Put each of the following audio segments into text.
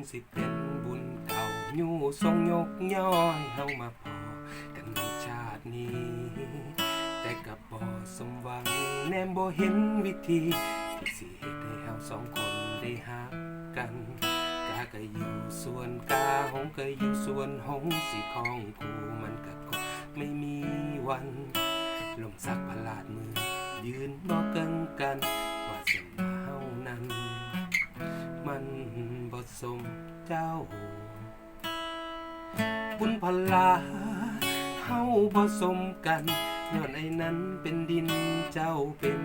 งสิเป็นบุญเก่าอยู่ทรงยกย่อยเฮามาพอกันในชาตินี้ แต่กับบ่สมหวังแนมบ่เห็นวิธีที่สิเฮ็ดให้เฮาสองคนได้ฮักกันกาก็อยู่ส่วนกาหงก็อยู่ส่วนหงสิของกูมันก็คงไม่มีวันลมสักพลาดมือ ยืนบ่กิงกันว่าสน บ่สมเจ้า บุญพลาเฮาบ่สมกันย้อนไอ้นั้นเป็นดินเจ้าเป็น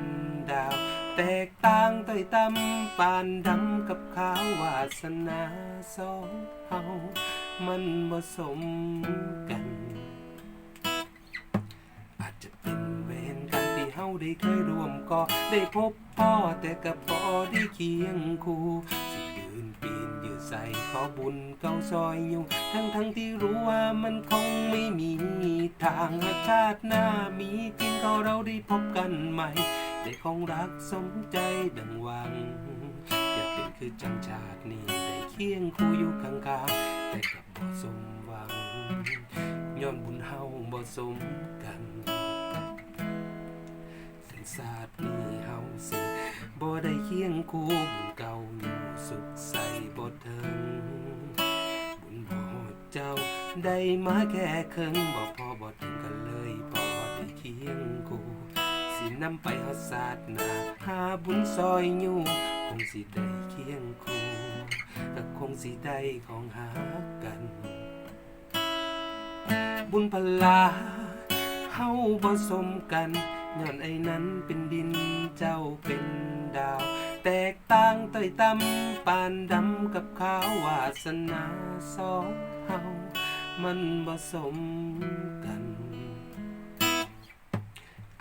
ดาว แตกต่างต้อยต่ำปานดำกับขาววาสนาสองเฮามันบ่สมกัน อาจจะเป็นเวรกรรมที่เฮาได้เคยร่วมก่อได้พบพ่อแต่กับพ่อได้เคียงคู่ ใส่ขอบุญเก้าซอยอยู่ ทั้งทั้งที่รู้ว่ามันคงไม่มีทางชาติหน้ามีจริงก็เราได้พบกันใหม่ได้ของรักสมใจดังหวัง อยากเป็นคือจังชาตินี้ได้เคียงคู่อยู่ข้างๆแต่กับบ่สมหวังย้อนบุญเฮาบ่สมกันถึงศาสตร์นี้เฮาสิบ่ได้เคียงคู่บุญเก่าอยู่สุขใส บ่เทิงบุญบ่ฮอดเจ้า ได้มาแค่ครึ่งบ่พอบ่ถึงกันเลยพอได้เคียงคู่สินำไปฮอดศาสนาหาบุญซอยอยู่คงสิได้เคียงคู่ก็คงสิได้ของหากัน บุญพลาเฮาบ่สมกันย้อนไอ้นั้นเป็นดินเจ้าเป็น ดาว แตกต่างต้อยต่ำปานดำกับขาววาสนาสองเฮามันบสมกัน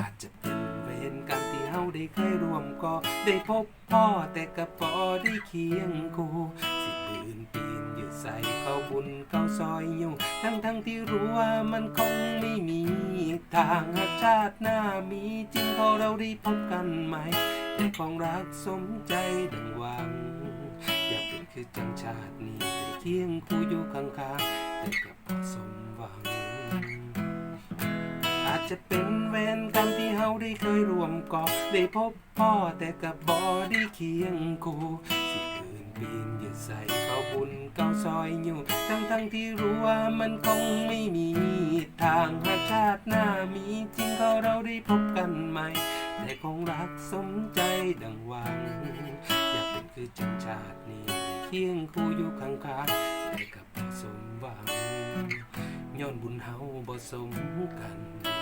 อาจจะเป็นเวรกรรมที่เฮาได้เคยร่วมก่อได้พบพ่อแต่กับพ่อได้เคียงกู สิปืนปีนยืดใส่เข้าบุญเข้าซอยอยู่ทั้งทั้งที่รู้ว่ามันคงไม่มีทางหากชาติหน้ามีจริงขอเราได้พบกันใหม่ได้ของรักสมใจดังหวัง อยากเป็นคือจังชาตินี้ได้เคียงคู่อยู่ข้างๆแต่กับพอสมหวัง อาจจะเป็นเวรกรรมที่เฮาได้เคยร่วมก่อได้พบพ่อแต่กับบ่ได้เคียงคู่สิคืน ปีนยืดใส่เข้าบุญเก้าซอยอยู่ ทั้งทั้งที่รู้ว่ามันคงไม่มีทางหากชาติหน้ามีจริงก็เราได้พบกันใหม่ แต่คงรักสมใจดังหวัง อยากเป็นคือจังชาตินี้เคียงคู่อยู่ข้างๆแต่กับบ่สมหวังย้อนบุญเฮาบ่สมกัน